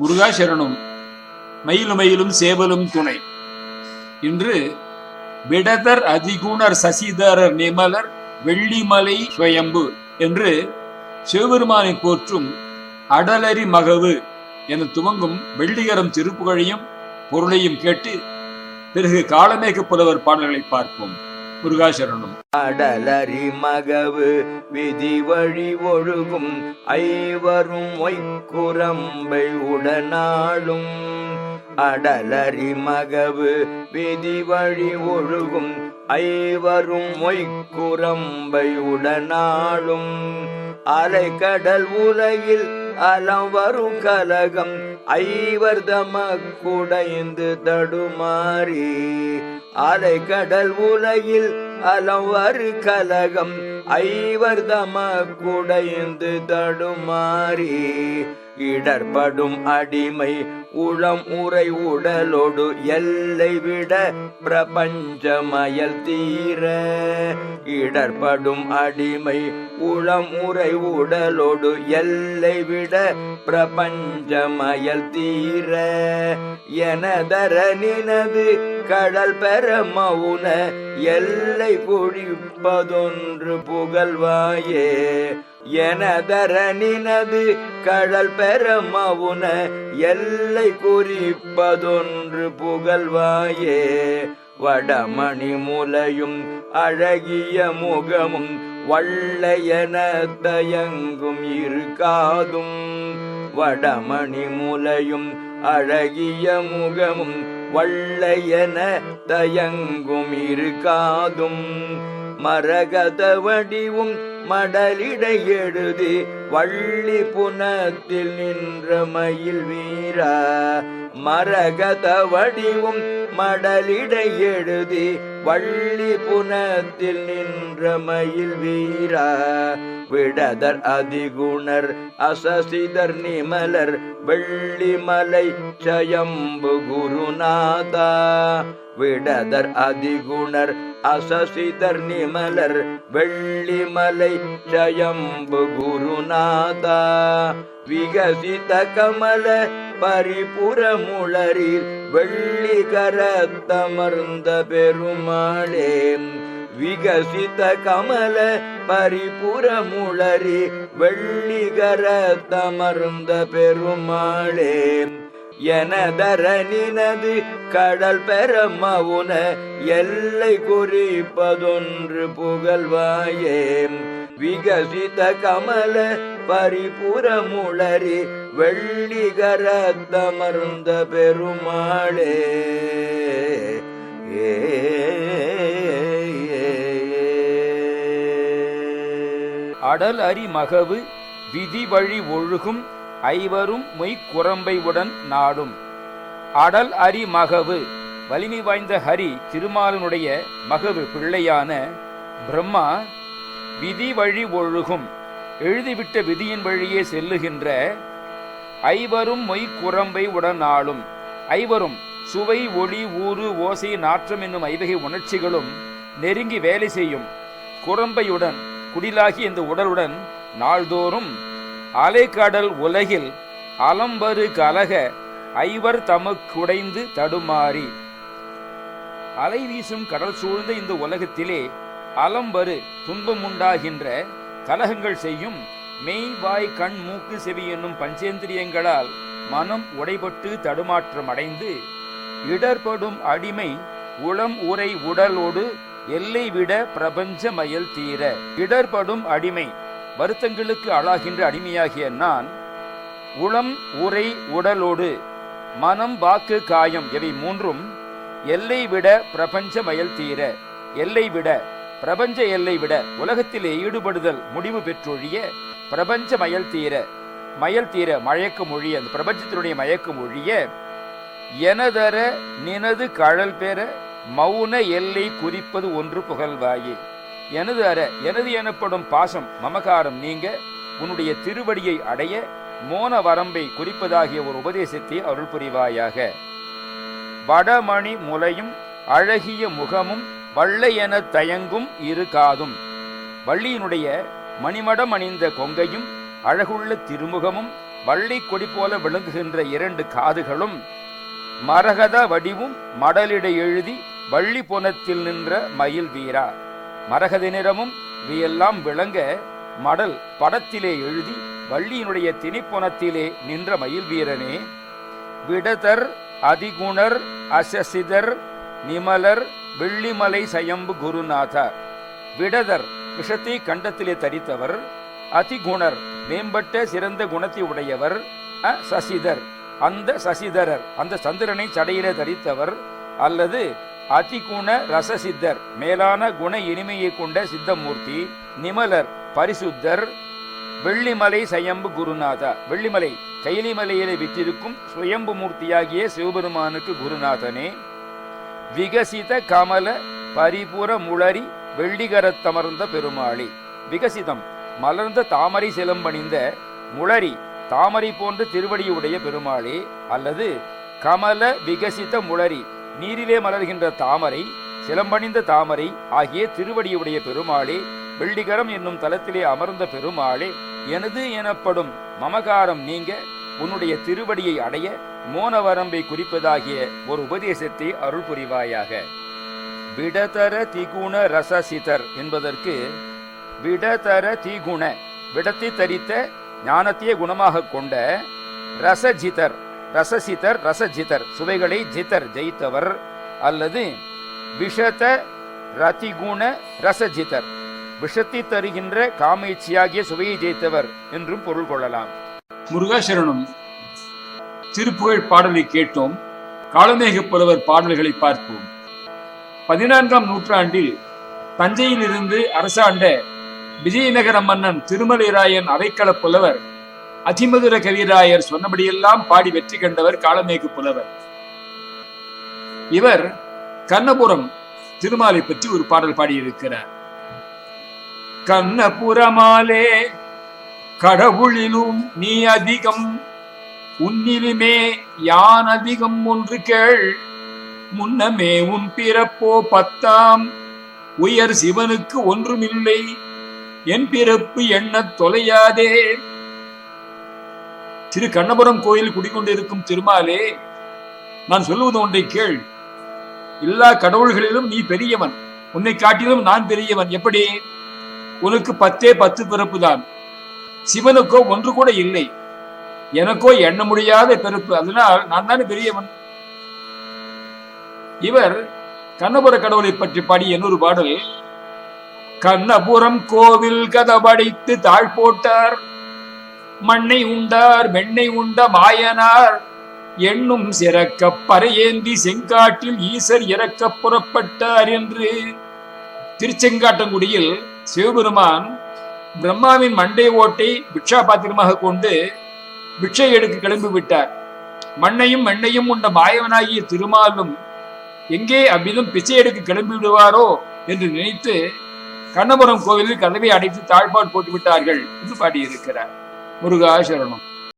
முருகா சரணம் மயிலும் மயிலும் சேவலும் துணை. இன்று விடதர் அதிகுணர் சசிதரர் நிமலர் வெள்ளிமலை சுயம்பு என்று சிவபெருமானை போற்றும் அடலரி மகவு என துவங்கும் வெள்ளிகரம் திருப்புகழையும் பொருளையும் கேட்டு பிறகு காலமேக புலவர் பாடல்களை பார்ப்போம். முருகாசரணம். அடலரி மகவு விதி வழி ஒழுகும் ஐவரும் ஒய்க்குரம்பை உடனாளும். அடலரி மகவு விதி வழி ஒழுகும் ஐவரும் மொய்க்குரம்பை உடனாளும். அலைக்கடல் உலகில் அலம் வரும் கலகம் ஐவர் தமக்குடைந்து தடுமாறி அலை கடல் உலகில் அலம் கலகம் ஐவர் தமக்குடைந்து தடுமாறி இடர்படும் அடிமை உளம் உரை உடலோடு எல்லை விட பிரபஞ்சமயல் தீர. இடர்படும் அடிமை உளம் உரை உடலோடு எல்லை விட பிரபஞ்சமயல் தீர. எனதர நினது கடல் பெற மவுன எல்லை குழிப்பதொன்று புகழ்வாயே. எனதர நினது கடல் பெறமவுன எல்லை குறிப்பதொன்று புகழ்வாயே. வடமணி முலையும் அழகிய முகமும் வள்ளையன தயங்கும் இருக்காதும். வடமணி முலையும் அழகிய முகமும் வள்ளையன தயங்கும் இருக்காதும். மரகத வடிவும் மடலிடை எழுதி வள்ளி புனத்தில் நின்ற மயில் வீரா. மரகத வடிவும் மடலிடை எழுதி வள்ளி புனத்தில் நின்ற மயில் வீரா. விடதர் அதிகுணர் அசசிதர் நிமலர் வெள்ளிமலை சயம்பு குருநாதா. விடதர் அதிகுணர் அசசிதர் நிமலர் வெள்ளிமலை ஜயம்பு குருநாதா. விகசித கமல பரிபுறமுளரில் வெள்ளி கரத்தமர்ந்த பெருமாளே. விகசித கமல பரிபுறமுளரி வெள்ளி கரத்தமர்ந்த பெருமாளே. எனதர நினது கடல் பெறமவுன எல்லை குறிப்பதொன்று புகழ்வாயே. விகசித கமல பரிபுறமுளரி வெள்ளிகரத்தமர்ந்த பெருமாளே. ஏ அடல் அரி மகவு விதி வழி ஒழுகும் ஐவரும் மொய்க்குரம்பை உடன் நாடும். அடல் அரி மகவு வலிமை வாய்ந்த ஹரி திருமாலனுடைய மகவு பிள்ளையான பிரம்மா விதி வழி ஒழுகும் எழுதிவிட்ட விதியின் வழியே செல்லுகின்ற ஐவரும் மொய்க்குரம்பை உடன் ஐவரும் சுவை ஒளி ஊறு ஓசை நாற்றம் என்னும் ஐவகை உணர்ச்சிகளும் நெருங்கி வேலை செய்யும் குரம்பையுடன் குடிலாகி இந்த உடலுடன் நாள்தோறும் அலைக்கடல் உலகில் அலம்பரு கலக ஐவர் தமக்குடைந்து தடுமாறி. அலை வீசும் கடல் சூழ்ந்த இந்த உலகத்திலே அலம்பரு துன்பம் உண்டாகின்ற கலகங்கள் செய்யும் மெய் வாய் கண் மூக்கு செவி என்னும் பஞ்சேந்திரியங்களால் மனம் உடைபட்டு தடுமாற்றம் அடைந்து இடர்படும் அடிமை உளம் உரை உடலோடு எல்லை விட பிரபஞ்ச மயல் தீர. இடர்படும் அடிமை வருத்தங்களுக்கு ஆளாகின்ற அடிமையாகிய நான் உளம் உரை உடலோடு மனம் வாக்கு காயம் இவை மூன்றும் எல்லை விட பிரபஞ்ச மயல் தீர எல்லை விட பிரபஞ்ச எல்லை விட உலகத்திலே ஈடுபடுதல் முடிவு பெற்றொழிய பிரபஞ்ச மயல் தீர மயல் தீர மயக்கம் ஒழிய அந்த பிரபஞ்சத்தினுடைய மயக்கம் ஒழிய எனதர நினது கழல் பெற மௌன எல்லை குறிப்பது ஒன்று புகழ்வாயே. எனது அற எனது எனப்படும் பாசம் மமகாரம் நீங்க உன்னுடைய திருவடியை அடைய மோன வரம்பை குறிப்பதாகிய ஒரு உபதேசத்தை அருள் புரிவாயாக. வடமணி முலையும் அழகிய முகமும் வள்ளை என தயங்கும் இரு காதும். வள்ளியினுடைய மணிமடம் அணிந்த கொங்கையும் அழகுள்ள திருமுகமும் வள்ளி கொடி போல விளங்குகின்ற இரண்டு காதுகளும் மரகத வடிவும் மடலிடை எழுதி வள்ளி புனத்தில் நின்ற மயில் வீரா மரகதி நிறமும் இவையெல்லாம் விளங்க மடல் படத்திலே எழுதி வள்ளியினுடைய திணிப்புணத்திலே நின்ற மயில் வீரனே. விடதர் அதிகுணர் அசசிதர் நிமலர் வெள்ளிமலை சயம்பு குருநாதா விடதர் விஷத்தை கண்டத்திலே தரித்தவர் அதிகுணர் மேம்பட்ட சிறந்த குணத்தை உடையவர் அ சசிதர். அந்த சசிதரர் அந்த சந்திரனை சடையிலே தரித்தவர் அல்லது அதிகுண ரசசித்தர் மேலான குண இனிமையை கொண்ட சித்தமூர்த்தி நிமலர் பரிசுத்தர் வெள்ளிமலை சயம்பு குருநாதா. வெள்ளிமலை கைலிமலையிலே விற்றிருக்கும் சுயம்பு மூர்த்தியாகிய சிவபெருமானுக்கு குருநாதனே. விகசித கமல பரிபுற முளரி வெள்ளிகரத்தமர்ந்த பெருமாளி. விகசிதம் மலர்ந்த தாமரை சிலம்பணிந்த முளரி தாமரை போன்ற திருவடியுடைய பெருமாளி. அல்லது கமல விகசித முளரி நீரிலே மலர்கின்ற தாமரை சிலம்பணிந்த தாமரை ஆகிய திருவடியுடைய பெருமாளே வெள்ளிகரம் என்னும் தலத்திலே அமர்ந்த பெருமாளே எனது எனப்படும் மமகாரம் நீங்க உன்னுடைய திருவடியை அடைய மோனவரம்பை குறிப்பதாகிய ஒரு உபதேசத்தை அருள் புரிவாயாக. விடதர திகுண ரசசிதர் என்பதற்கு விடதர திகுண விடத்தை தரித்த ஞானத்தையே குணமாக கொண்ட ரசஜிதர் ரசசிதர் ரசஜிதர். சுவைகளை ஜிதர் ஜெயித்தவர். அல்லது விஷத ரதிகுண ரசஜிதர். விஷத்தை தருகின்ற காமேச்சியாகிய சுவையை ஜெயித்தவர் என்றும் பொருள் கொள்ளலாம். முருகாசரணம். திருப்புகழ் பாடலை கேட்டோம். காளமேக புலவர் பாடல்களை பார்ப்போம். பதினான்காம் நூற்றாண்டில் தஞ்சையிலிருந்து அரசாண்ட விஜயநகர மன்னன் திருமலைராயன் அவைக்கள புலவர் அதிமதுர கவிராயர் சொன்னபடியெல்லாம் பாடி வெற்றி கண்டவர் காலமேகு புலவர். இவர் கண்ணபுரம் திருமாலை பற்றி ஒரு பாடல் பாடியிருக்கிறார். கண்ணபுரமாலே கடவுளிலும் நீ அதிகம் உன்னிலுமே யான் அதிகம் ஒன்று கேள். முன்னமே உன் பிறப்போ பத்தாம் உயர் சிவனுக்கு ஒன்றுமில்லை. என் பிறப்பு எண்ணத் தொலையாதே. திரு கண்ணபுரம் கோயில் குடிக்கொண்டிருக்கும் திருமாலே நான் சொல்லுவது ஒன்றை கேள். எல்லா கடவுள்களிலும் நீ பெரியவன். உன்னை காட்டிலும் நான் பெரியவன். எப்படி? உனக்கு பத்தே பத்து பிறப்பு தான் சிவனுக்கோ ஒன்று கூட இல்லை. எனக்கோ எண்ண முடியாத பிறப்பு. அதனால் நான் தானே பெரியவன்? இவர் கண்ணபுர கடவுளை பற்றி பாடிய இன்னொரு பாடல் கண்ணபுரம் கோவில் கதவடைத்து தாழ் போட்டார். மண்ணை உண்டார் வெண்ணை உண்ட மாயனார். எண்ணும் சிறக்க பறையேந்தி செங்காட்டில் ஈசர் இறக்க புறப்பட்டார் என்று. திருச்செங்காட்டங்குடியில் சிவபெருமான் பிரம்மாவின் மண்டை ஓட்டை பிக்ஷா பாத்திரமாக கொண்டு பிக்ஷை எடுக்க கிளம்பி விட்டார். மண்ணையும் மண்ணையும் உண்ட மாயவனாகிய திருமாலும் எங்கே அவ்விதம் பிச்சை எடுக்க கிளம்பி விடுவாரோ என்று நினைத்து கண்ணபுரம் கோவிலில் கதவை அடைத்து தாழ்பாடு போட்டு விட்டார்கள் என்று பாடியிருக்கிறார். முருகாசரணம்